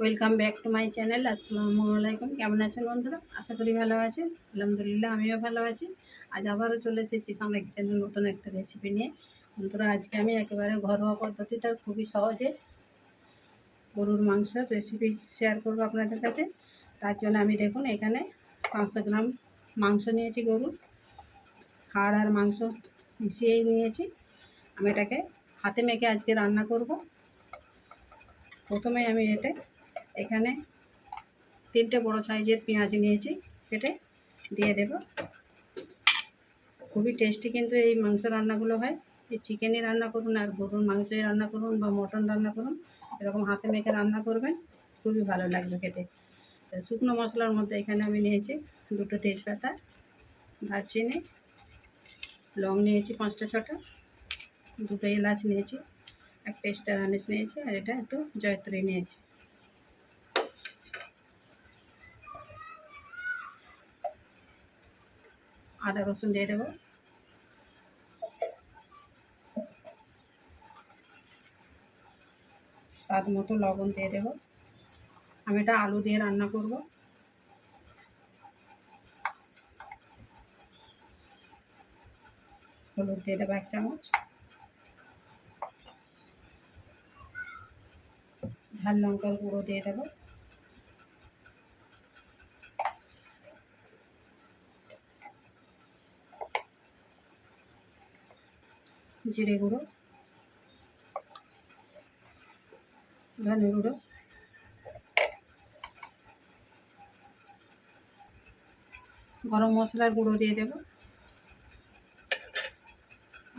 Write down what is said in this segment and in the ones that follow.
Welcome back to my channel আসসালামু আলাইকুম কেমন আছেন বন্ধুরা? আশা করি ভালো আছেন। আলহামদুলিল্লাহ, আমিও ভালো আছি। আজ আবারও চলে এসেছি সামনে কিচেনের নতুন একটা রেসিপি নিয়ে। বন্ধুরা, আজকে আমি একেবারে ঘরোয়া পদ্ধতিটা খুবই সহজে গরুর মাংসের রেসিপি শেয়ার করব আপনাদের কাছে। তার জন্য আমি দেখুন, এখানে পাঁচশো গ্রাম মাংস নিয়েছি গরুর। হাড় আর মাংস মিশিয়েই নিয়েছি। আমি এটাকে হাতে মেখে আজকে রান্না করব। প্রথমে আমি এতে এখানে তিনটে বড় সাইজের পেঁয়াজ নিয়েছি, কেটে দিয়ে দেব। খুবই টেস্টি কিন্তু এই মাংস রান্নাগুলো হয়। এই চিকেনই রান্না করুন আর গরুর মাংসই রান্না করুন বা মটন রান্না করুন, এরকম হাতে মেখে রান্না করবেন, খুবই ভালো লাগবে খেতে। তো শুকনো মশলার মধ্যে এখানে আমি নিয়েছি দুটো তেজপাতা, দারচিনি, লং নিয়েছি পাঁচটা ছটা, দুটো এলাচ নিয়েছি একটা স্টার আনিস নিয়েছি আর এটা একটু জয়ত্রী নিয়েছি। আদা রসুন দিয়ে দেবো। স্বাদ মতো লবণ দিয়ে দেবো। আমি এটা আলু দিয়ে রান্না করব। হলুদ দিয়ে দেবো এক চামচ। ঝাল লঙ্কার গুঁড়ো দিয়ে দেবো। জিরে গুঁড়ো, ধনে গুঁড়ো, গরম মশলার গুঁড়ো দিয়ে দেব।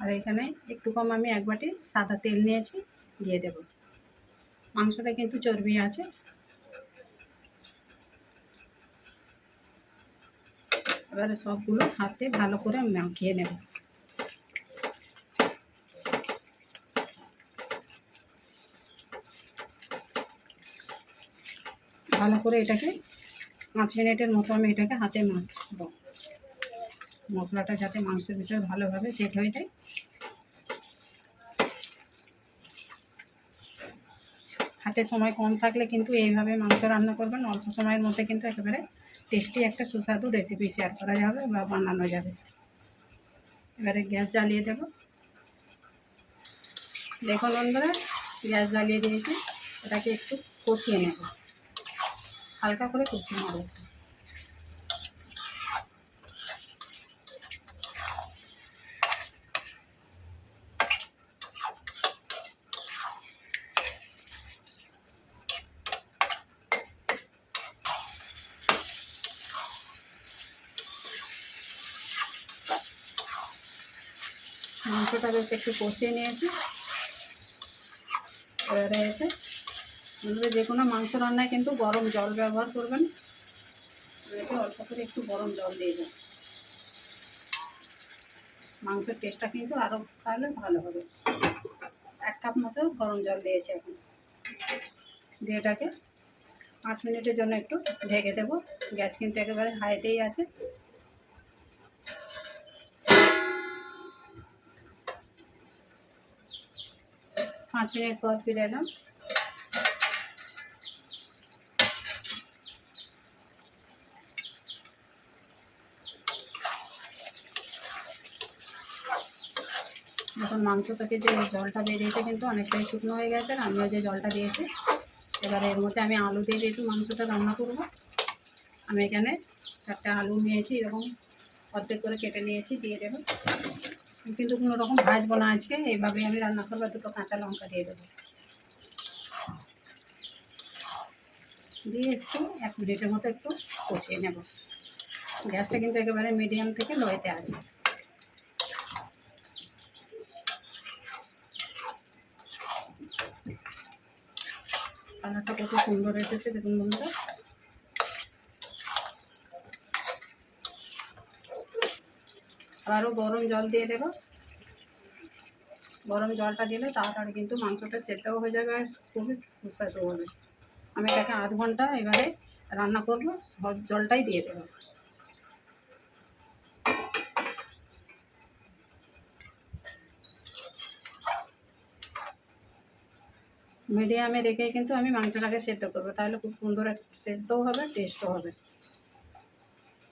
আর এখানে একটু কম আমি এক বাটি সাদা তেল নিয়েছি, দিয়ে দেব। মাংসটা কিন্তু চর্বি আছে। এবারে সবগুলো হাতে ভালো করে মাখিয়ে নেব। ভালো করে এটাকে পাঁচ মিনিটের মতো আমি এটাকে হাতে মাখব। মশলাটা যাতে মাংসের ভিতরে ভালোভাবে সেট হয়ে যায়। হাতে সময় কম থাকলে কিন্তু এইভাবে মাংস রান্না করবেন। অল্প সময়ের মধ্যে কিন্তু একেবারে টেস্টি একটা সুস্বাদু রেসিপি শেয়ার করা যাবে বা বানানো যাবে। এবারে গ্যাস জ্বালিয়ে দেব। দেখুন বন্ধুরা, গ্যাস জ্বালিয়ে দিয়েছি। এটাকে একটু কষিয়ে নেব। হালকা করে কষিয়ে নেব। মাংসটা বেশ একটু কষিয়ে নিয়েছি। বন্ধুরা যে কোনো মাংস রান্নায় কিন্তু গরম জল ব্যবহার করবেন। এতে অল্প করে একটু গরম জল দিয়ে দেন মাংসের টেস্টটা কিন্তু আরও তাহলে ভালো হবে। এক কাপ মতো গরম জল দিয়েছি এখন। দিয়ে এটাকে পাঁচ মিনিটের জন্য একটু ঢেকে দেবো। গ্যাস কিন্তু একেবারে হাইতেই আছে। পাঁচ মিনিট পর ফিরে এলাম। মাংস থেকে যে জলটা বেরিয়েছে কিন্তু অনেকটাই শুকনো হয়ে গেছে আর আমিও যে জলটা দিয়েছি, এবারে এর মধ্যে আমি আলু দিয়ে যেহেতু মাংসটা রান্না করব, আমি এখানে চারটে আলু নিয়েছি, এরকম অর্ধেক করে কেটে নিয়েছি, দিয়ে দেবো। কিন্তু কোনো রকম ভাজবো না আজকে, এইভাবেই আমি রান্না করব, দুটো কাঁচা লঙ্কা দিয়ে দেবো। দিয়ে একটু এক মিনিটের মতো একটু কষিয়ে নেব। গ্যাসটা কিন্তু একেবারে মিডিয়াম থেকে লোয়েতে আছে। কালারটা কত সুন্দর এসেছে দেখুন বন্ধুরা। আরও গরম জল দিয়ে দেব। গরম জলটা দিলে তাড়াতাড়ি কিন্তু মাংসটা সেদ্ধও হয়ে যাবে আর খুবই সুস্বাদু হবে। আমি এটাকে আধ ঘণ্টা এবারে রান্না করব, সব জলটাই দিয়ে দেবো। মিডিয়ামে রেখে কিন্তু আমি মাংসটাকে সেদ্ধ করব। তাহলে খুব সুন্দর সেদ্ধও হবে, টেস্টও হবে।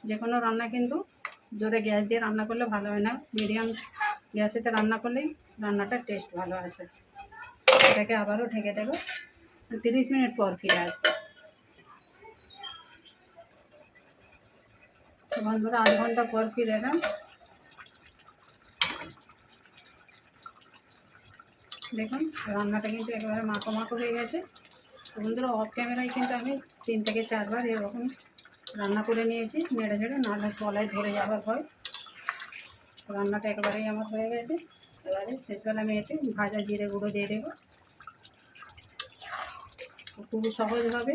যে কোনো রান্না কিন্তু জোরে গ্যাস দিয়ে রান্না করলে ভালো হয় না। মিডিয়াম গ্যাসেতে রান্না করলেই রান্নাটার টেস্ট ভালো আসে। এটাকে আবারও ঢেকে দেবো। তিরিশ মিনিট পর ফিরে আসব। বন্ধুরা, আধ ঘণ্টা পর ফিরে এলাম। দেখুন, রান্নাটা কিন্তু একেবারে মাখো মাখো হয়ে গেছে। বন্ধুরা অফ ক্যামেরায় কিন্তু আমি তিন থেকে চারবার এরকম রান্না করে নিয়েছি। নেড়ে ঝেড়ে নাহলে তলায় ধরে যাওয়ার ভয়। রান্নাটা একেবারেই আমার হয়ে গেছে। এবারে শেষবেলা আমি এতে ভাজা জিরে গুঁড়ো দিয়ে দেবো। খুবই সহজভাবে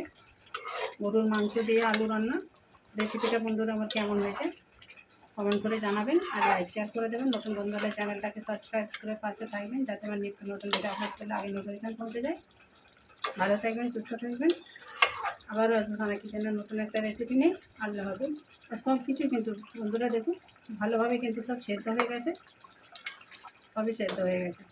গরুর মাংস দিয়ে আলু রান্না। রেসিপিটা বন্ধুরা আমার কেমন হয়েছে? কমেন্ট করে জানাবেন আর লাইক শেয়ার করে দেবেন। নতুন বন্ধু হলে চ্যানেলটাকে সাবস্ক্রাইব করে পাশে থাকবেন, যাতে আমার নিত্য নতুন ভিডিও আপলোড করলে আগে নোটিফিকেশন পৌঁছে যায়। ভালো থাকবেন, সুস্থ থাকবেন। আবারও আসব খানা কিচেনের নতুন একটা রেসিপি নিয়ে। আনলে হবে আর সব কিছু কিন্তু বন্ধুরা দেখুন ভালোভাবে কিন্তু সব সেদ্ধ হয়ে গেছে। সবই সেদ্ধ হয়ে গেছে।